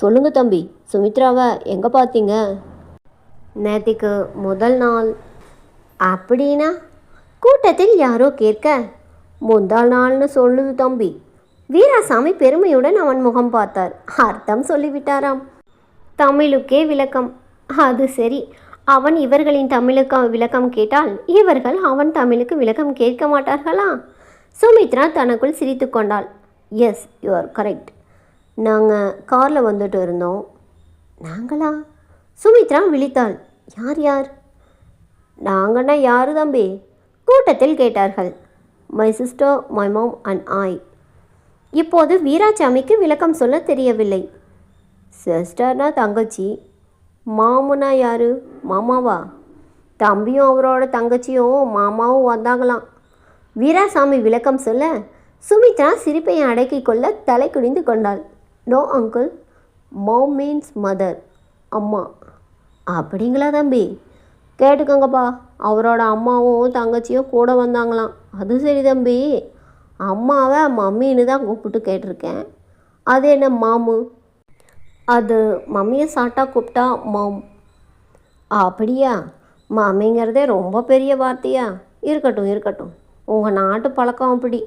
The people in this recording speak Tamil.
சொல்லுங்க தம்பி. சுமித்ராவை எங்கே பார்த்தீங்க நேத்திக்கு முதல் நாள். அப்படின்னா கூட்டத்தில் யாரோ கேட்க முந்தாள் நாள்னு சொல்லுது தம்பி. வீராசாமி பெருமையுடன் அவன் முகம் பார்த்தார். அர்த்தம் சொல்லிவிட்டாராம். தமிழுக்கே விளக்கம். அது சரி. அவன் இவர்களின் தமிழுக்கு விளக்கம் கேட்டால் இவர்கள் அவன் தமிழுக்கு விளக்கம் கேட்க மாட்டார்களா? சுமித்ரா தனக்குள் சிரித்து கொண்டாள். எஸ் யூ ஆர் கரெக்ட் நாங்கள் காரில் வந்துட்டு இருந்தோம். நாங்களா? சுமித்ரா விழித்தாள். யார் யார்? நாங்கன்னா யாரு தம்பி? கூட்டத்தில் கேட்டார்கள். My sister my mom and I இப்போது வீராசாமிக்கு விளக்கம் சொல்ல தெரியவில்லை. சிஸ்டர்னா தங்கச்சி. மாமுனா யாரு? மாமாவா? தம்பியும் அவரோட தங்கச்சியும் மாமாவும் வந்தாங்களாம். வீராசாமி விளக்கம் சொல்ல சுமித்ரா சிரிப்பை அடக்கிக் கொள்ள தலை குனிந்து கொண்டாள். No uncle mom means mother அம்மா. அப்படிங்களா தம்பி? கேட்டுக்கோங்கப்பா. அவரோட அம்மாவும் தங்கச்சியும் கூட வந்தாங்களாம். அது சரி தம்பி. அம்மாவை மம்மின்னு தான் கூப்பிட்டு கேட்டிருக்கேன். அது என்ன மாமு? அது மம்மியை சாட்டா கூப்பிட்டா மாம். அப்படியா? மம்மிங்கிறதே ரொம்ப பெரிய வார்த்தையா? இருக்கட்டும் இருக்கட்டும். உங்கள் நாட்டு பழக்கம் அப்படி.